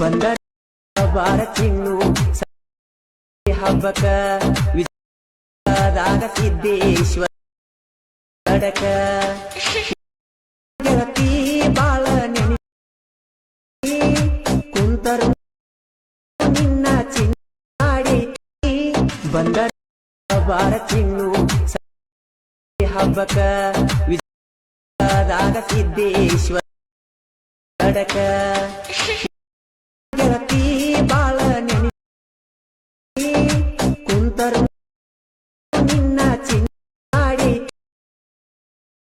ಬಂದ ಬಾರ ಚಿನ್ನು ಸ- ಹಬ್ಬಕ ವಿಜಯದಾಗ ಸಿದ್ದೇಶ್ವರ ಅಡಕ ಗೆಳತಿ ಬಾಳ ನೆನೆ ಕುಂತರು ನಿನ್ನ ಚಿನ್ನಾಡಿ. ಬಂದ ಬಾರ ಚಿನ್ನು ಸ- ಹಬ್ಬಕ ವಿಜಯದಾಗ ಸಿದ್ದೇಶ್ವರ ಅಡಕ темноте